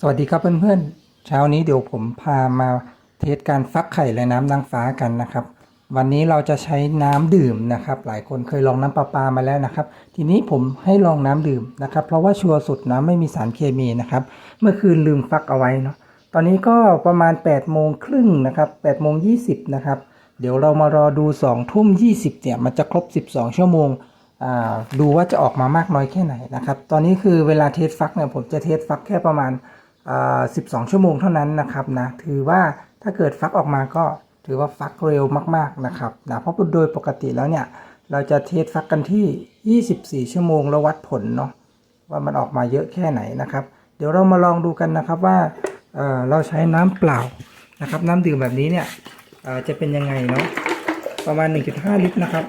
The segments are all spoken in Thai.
สวัสดีครับเพื่อนๆ เช้านี้เดี๋ยวผมพามาเทสการฟักไข่และน้ำนางฟ้ากันนะครับ วันนี้เราจะใช้น้ำดื่มนะครับ หลายคนเคยลองน้ำประปามาแล้วนะครับ ทีนี้ผมให้ลองน้ำดื่มนะครับ เพราะว่าชัวร์สุดนะไม่มีสารเคมีนะครับ เมื่อคืนลืมฟักเอาไว้เนาะ ตอนนี้ก็ประมาณ8โมงครึ่งนะครับ8โมง20นะครับ เดี๋ยวเรามารอดู2ทุ่ม20เนี่ยมันจะครบ 12 ชั่วโมงอ่าดูว่าจะออกมามากน้อยแค่ไหนนะครับ ตอนนี้คือเวลาเทสฟักเนี่ยผมจะเทสฟักแค่ประมาณ 12 ชั่วโมงเท่านั้นนะครับนะถือว่าถ้าเกิดฟักออกมาก็ถือว่าฟักเร็วมากๆนะครับนะเพราะโดยปกติแล้วเนี่ยเราจะเทสฟักกันที่ 24 ชั่วโมงแล้ววัดผลเนาะว่ามันออกมาเยอะแค่ไหนนะครับ เดี๋ยวเรามาลองดูกันนะครับว่าเเราใช้น้ำเปล่านะครับ น้ำดื่มแบบนี้เนี่ยจะเป็นยังไงเนาะประมาณ 1.5 ลิตรนะครับ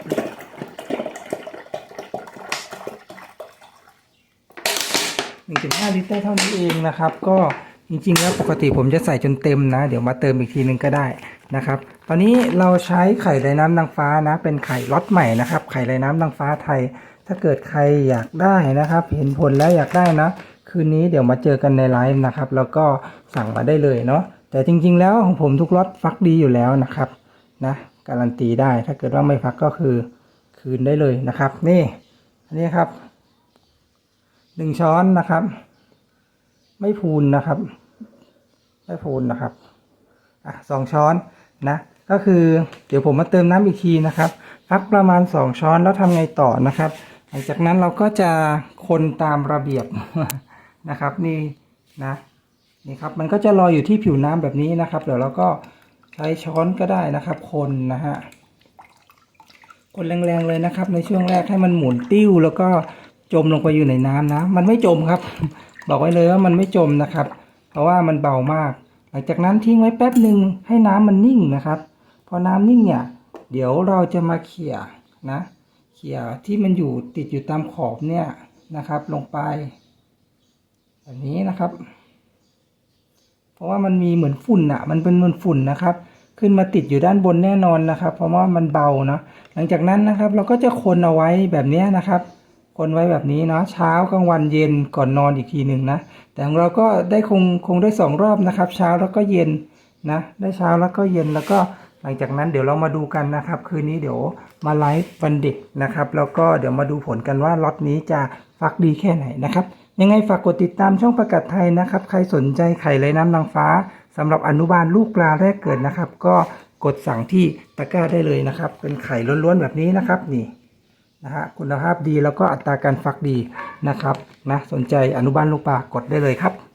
1.5 ลิตรเท่านี้เองนะครับ ก็จริงๆแล้วปกติผมจะใส่จนเต็มนะ เดี๋ยวมาเติมอีกทีนึงก็ได้นะครับ ตอนนี้เราใช้ไข่ไร้น้ำนางฟ้านะ เป็นไข่ล็อตใหม่นะครับ ไข่ไร้น้ำนางฟ้าไทย ถ้าเกิดใครอยากได้นะครับ เห็นผลแล้วอยากได้นะ คืนนี้เดี๋ยวมาเจอกันในไลฟ์นะครับ แล้วก็สั่งมาได้เลยเนาะ แต่จริง ๆ แล้วของผมทุกล็อตฟักดีอยู่แล้วนะครับนะการันตีได้ ถ้าเกิดว่าไม่ฟักก็คือคืนได้เลยนะครับ นี่ อันนี้ครับ หนึ่งช้อนนะครับ ไม่พูนนะครับ ไม่พูนนะครับอะสองช้อนนะ ก็คือเดี๋ยวผมมาเติมน้ำอีกทีนะครับพักประมาณสองช้อนแล้วทำไงต่อนะครับ หลังจากนั้นเราก็จะคนตามระเบียบนะครับ นี่นะนี่ครับมันก็จะลอยอยู่ที่ผิวน้ำแบบนี้นะครับ เดี๋ยวเราก็ใช้ช้อนก็ได้นะครับ คนนะฮะคนแรงๆเลยนะครับ ในช่วงแรกให้มันหมุนติ้วแล้วก็ จมลงไปอยู่ในน้ำนะ มันไม่จมครับ บอกไว้เลยว่ามันไม่จมนะครับ เพราะว่ามันเบามาก หลังจากนั้นทิ้งไว้แป๊บหนึ่งให้น้ำมันนิ่งนะครับ พอน้ำนิ่งเนี่ย เดี๋ยวเราจะมาเขี่ยนะ เขี่ยที่มันอยู่ติดอยู่ตามขอบเนี่ยนะครับ ลงไปแบบนี้นะครับ เพราะว่ามันมีเหมือนฝุ่นอะมันเป็นเหมือนฝุ่นนะครับ ขึ้นมาติดอยู่ด้านบนแน่นอนนะครับ เพราะว่ามันเบาเนาะหลังจากนั้นนะครับ เราก็จะคนเอาไว้แบบนี้นะครับ คนไว้แบบนี้เนาะเช้ากลางวันเย็นก่อนนอนอีกทีหนึ่งนะ แต่ของเราก็ได้คงคงได้สองรอบนะครับ เช้าแล้วก็เย็นนะ ได้เช้าแล้วก็เย็นแล้วก็หลังจากนั้นเดี๋ยวเรามาดูกันนะครับ คืนนี้เดี๋ยวมาไลฟ์วันเด็กนะครับ แล้วก็เดี๋ยวมาดูผลกันว่าล็อตนี้จะฟักดีแค่ไหนนะครับ ยังไงฝากกดติดตามช่องประกาศไทยนะครับ ใครสนใจไข่ไรน้ำนางฟ้าสำหรับอนุบาลลูกปลาแรกเกิดนะครับ ก็กดสั่งที่ตะกร้าได้เลยนะครับ เป็นไข่ล้วนๆแบบนี้นะครับนี่ นะฮะคุณภาพดีแล้วก็อัตราการฟักดีนะครับนะสนใจอนุบาลลูกปลากดได้เลยครับ